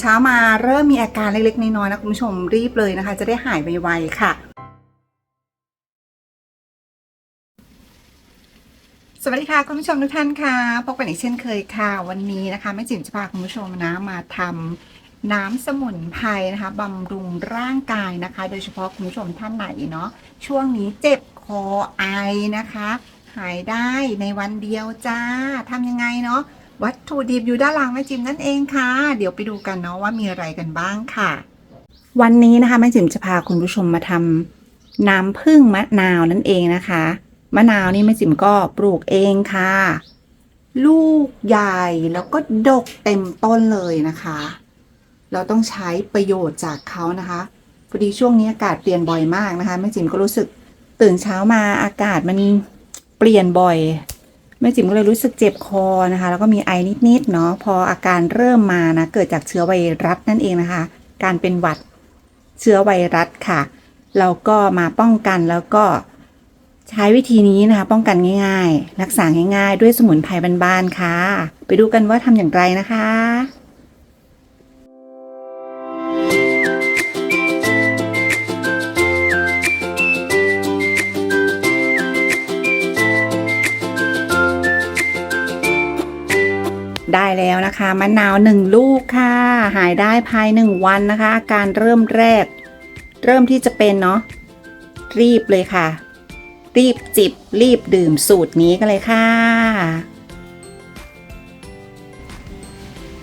เช้ามาเริ่มมีอาการเล็กๆ น้อยๆนะคุณผู้ชมรีบเลยนะคะ จะได้หายไวๆค่ะสวัสดีค่ะคุณผู้ชมทุกท่านค่ะพบกันอีกเช่นเคยค่ะ วันนี้นะคะแม่จิ๋มจะพาคุณผู้ชมนะมาทำน้ำสมุนไพรนะคะบำรุงร่างกายนะคะ โดยเฉพาะคุณผู้ชมท่านไหนเนาะช่วงนี้เจ็บคอไอนะคะ หายได้ในวันเดียวจ้าทำยังไงเนาะ วัตถุดิบอยู่ด้านหลังแม่จิ๋มนั่นเองค่ะ เดี๋ยวไปดูกันเนาะว่ามีอะไรกันบ้างค่ะ วันนี้นะคะแม่จิ๋มจะพาคุณผู้ชมมาทำน้ำผึ้งมะนาวนั่นเองนะคะ มะนาวนี่แม่จิ๋มก็ปลูกเองค่ะ ลูกใหญ่แล้วก็ดกเต็มต้นเลยนะคะ เราต้องใช้ประโยชน์จากเขานะคะพอดีช่วงนี้อากาศเปลี่ยนบ่อยมากนะคะแม่จิ๋มก็รู้สึกตื่นเช้ามาอากาศมันเปลี่ยนบ่อย แม่จิ๋มก็เลยรู้สึกเจ็บคอนะคะ แล้วก็มีไอนิดๆเนาะพออาการเริ่มมานะเกิดจากเชื้อไวรัสนั่นเองนะคะ การเป็นหวัดเชื้อไวรัสค่ะเราก็มาป้องกันแล้วก็ใช้วิธีนี้นะคะ ป้องกันง่าย ๆ รักษาง่าย ๆ ด้วยสมุนไพรบ้านๆค่ะ ไปดูกันว่าทำอย่างไรนะคะ ได้แล้วนะคะมะนาวหนึ่งลูกค่ะ หายได้ภายหนึ่งวันนะคะ อาการเริ่มแรก เริ่มที่จะเป็นเนาะรีบเลยค่ะ รีบจิบรีบดื่มสูตรนี้กันเลยค่ะ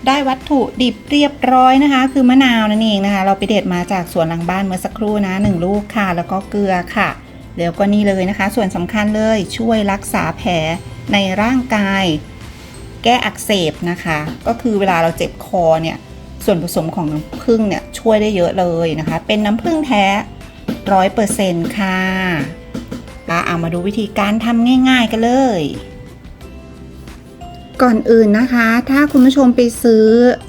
ได้วัตถุดิบเรียบร้อยนะคะ คือมะนาวนั่นเองนะคะ เราไปเด็ดมาจากสวนหลังบ้านเมื่อสักครู่นะหนึ่งลูกค่ะ แล้วก็เกลือค่ะแล้วก็นี่เลยนะคะ ส่วนสำคัญเลยช่วยรักษาแผลในร่างกาย ก้อักเสบนะคะ ก็คือเวลาเราเจ็บคอเนี่ย ส่วนผสมของน้ำผึ้งเนี่ยช่วยได้เยอะเลยนะคะ เป็นน้ำผึ้งแท้ร้อยเปอร์เซ็นต์ค่ะอะเอามาดูวิธีการทำง่าย ๆ กันเลย ก่อนอื่นนะคะ ถ้าคุณผู้ชมไปซื้อ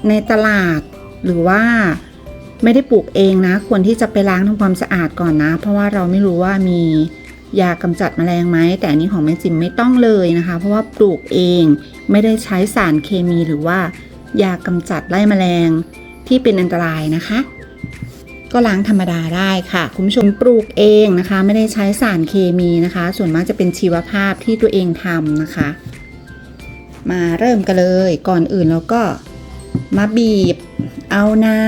ในตลาด หรือว่าไม่ได้ปลูกเองนะ ควรที่จะไปล้างทำความสะอาดก่อนนะ เพราะว่าเราไม่รู้ว่ามี ยากำจัดแมลงไหมแต่อันนี้ของแม่จิมไม่ต้องเลยนะคะ เพราะว่าปลูกเองไม่ได้ใช้สารเคมีหรือว่า ยากำจัดไล่แมลงที่เป็นอันตรายนะคะ ก็ล้างธรรมดาได้ค่ะ คุณผู้ชมปลูกเองนะคะ ไม่ได้ใช้สารเคมีนะคะ ส่วนมากจะเป็นชีวภาพที่ตัวเองทำนะคะ มาเริ่มกันเลยก่อนอื่นเราก็มาบีบเอาน้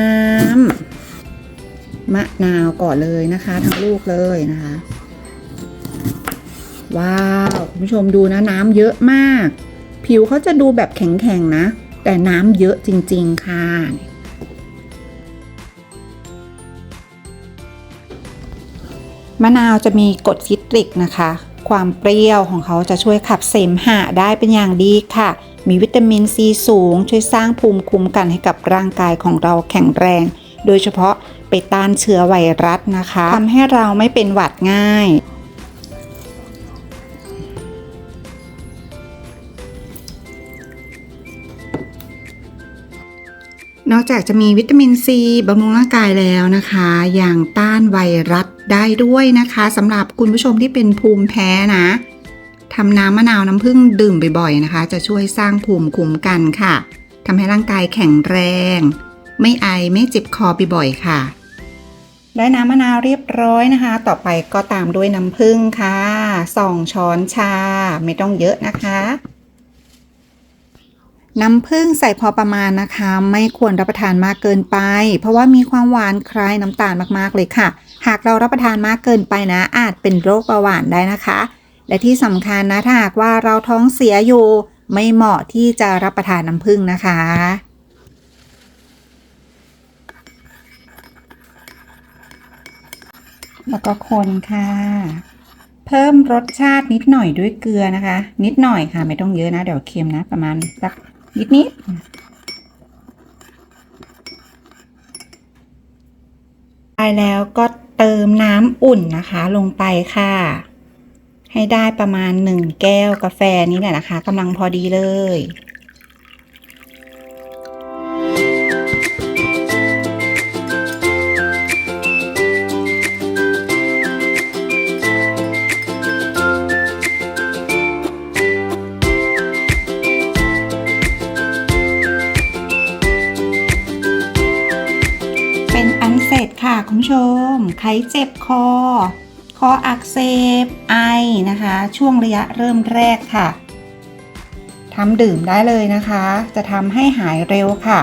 ำมะนาวก่อนเลยนะคะ ทั้งลูกเลยนะคะ ว้าวคุณผู้ชมดูนะน้ำเยอะมาก ผิวเขาจะดูแบบแข็งๆนะ แต่น้ำเยอะจริง ๆ ค่ะมะนาวจะมีกรดซิตริกนะคะ ความเปรี้ยวของเขาจะช่วยขับเสมหะได้เป็นอย่างดีค่ะ มีวิตามินซีสูง ช่วยสร้างภูมิคุ้มกันให้กับร่างกายของเราแข็งแรง โดยเฉพาะไปต้านเชื้อไวรัสนะคะทำให้เราไม่เป็นหวัดง่าย นอกจากจะมีวิตามินซีบำรุงร่างกายแล้วนะคะอย่างต้านไวรัสได้ด้วยนะคะสำหรับคุณผู้ชมที่เป็นภูมิแพ้นะทำน้ำมะนาวน้ำผึ้งดื่มบ่อยๆนะคะ จะช่วยสร้างภูมิคุ้มกันค่ะทำให้ร่างกายแข็งแรง ไม่ไอไม่เจ็บคอบ่อยๆค่ะ ได้น้ำมะนาวเรียบร้อยนะคะ ต่อไปก็ตามด้วยน้ำผึ้งค่ะสองช้อนชาไม่ต้องเยอะนะคะ น้ำผึ้งใส่พอประมาณนะคะ ไม่ควรรับประทานมากเกินไป เพราะว่ามีความหวานคล้ายน้ำตาลมากๆเลยค่ะ หากเรารับประทานมากเกินไปนะ อาจเป็นโรคเบาหวานได้นะคะ และที่สำคัญนะถ้าหากว่าเราท้องเสียอยู่ ไม่เหมาะที่จะรับประทานน้ำผึ้งนะคะแล้วก็คนค่ะ เพิ่มรสชาตินิดหน่อยด้วยเกลือนะคะ นิดหน่อยค่ะ ไม่ต้องเยอะนะ เดี๋ยวเค็มนะ ประมาณสัก นิดนิดไปแล้วก็เติมน้ำอุ่นนะคะลงไปค่ะ ให้ได้ประมาณหนึ่งแก้วกาแฟนี้แหละนะคะกำลังพอดีเลย คุณผู้ชม ใครเจ็บคอ คออักเสบ ไอนะคะ ช่วงระยะเริ่มแรกค่ะทำดื่มได้เลยนะคะ จะทำให้หายเร็วค่ะ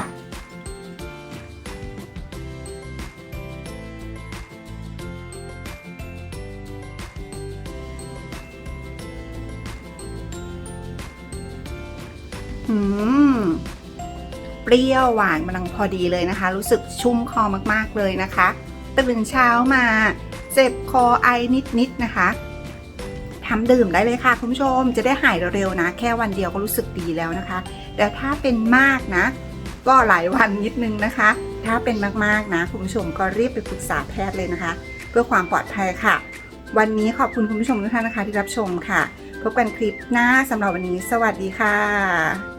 อืม รี้ยวหวานกำลังพอดีเลยนะคะ รู้สึกชุ่มคอมากๆเลยนะคะตื่นเช้ามาเจ็บคอไอนิดๆนะคะทำดื่มได้เลยค่ะคุณผู้ชมจะได้หายเร็วๆนะ แค่วันเดียวก็รู้สึกดีแล้วนะคะ แต่ถ้าเป็นมากนะ ก็หลายวันนิดนึงนะคะ ถ้าเป็นมากๆนะคุณผู้ชมก็รีบไปปรึกษาแพทย์เลยนะคะ เพื่อความปลอดภัยค่ะ วันนี้ขอบคุณคุณผู้ชมทุกท่านนะคะที่รับชมค่ะ พบกันคลิปหน้าสำหรับวันนี้ สวัสดีค่ะ